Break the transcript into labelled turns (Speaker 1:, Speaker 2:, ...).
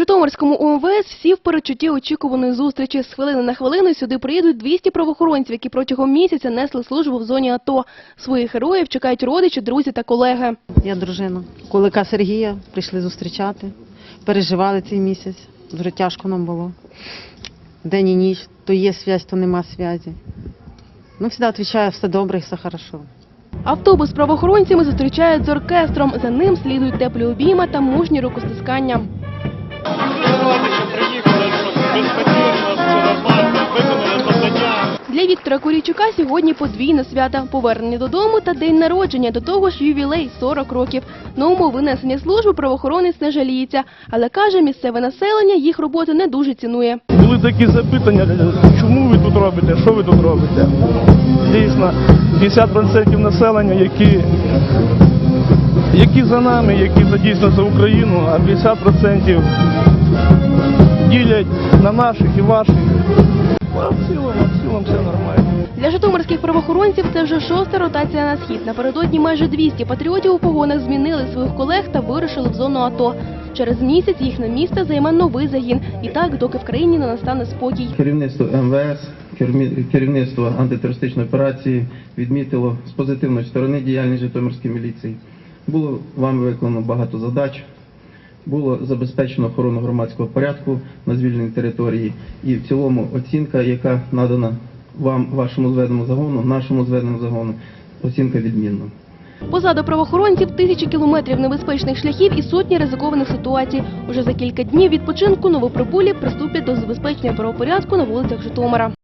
Speaker 1: Житомирському УМВС всі в передчутті очікуваної зустрічі. З хвилини на хвилину сюди приїдуть 200 правоохоронців, які протягом місяця несли службу в зоні АТО. Своїх героїв чекають родичі, друзі та колеги.
Speaker 2: Я дружина Кулика Сергія прийшли зустрічати. Переживали цей місяць. Дуже тяжко нам було. День і ніч. То є зв'язь, то нема зв'язі. Ну, завжди відповідаю, все добре і все хорошо.
Speaker 1: Автобус правоохоронцями зустрічають з оркестром. За ним слідують теплі обійма та мужні рукостискання. Для Віктора Курійчука сьогодні подвійне свята – повернення додому та день народження, до того ж ювілей – 40 років. На умови несення служби правоохоронець не жаліється, але каже, місцеве населення їх роботи не дуже цінує.
Speaker 3: Були такі запитання, чому ви тут робите, що ви тут робите. Дійсно, 50% населення, які, які за нами, які за дійсно за Україну, а 50% ділять на наших і ваших. А в цілому, в цілому все нормально.
Speaker 1: Для житомирських правоохоронців це вже шоста ротація на схід. Напередодні майже 200 патріотів у погонах змінили своїх колег та вирушили в зону АТО. Через місяць їхнє місце займе новий загін. І так, доки в країні не настане спокій.
Speaker 4: Керівництво МВС, кермі- керівництво антитерористичної операції відмітило з позитивної сторони діяльність Житомирської міліції. Було вам виконано багато задач. Було забезпечено охорону громадського порядку на звільненій території і в цілому оцінка, яка надана вам, вашому зведеному загону, нашому зведеному загону, оцінка відмінна.
Speaker 1: Позаду правоохоронців тисячі кілометрів небезпечних шляхів і сотні ризикованих ситуацій. Уже за кілька днів відпочинку новоприбулі приступять до забезпечення правопорядку на вулицях Житомира.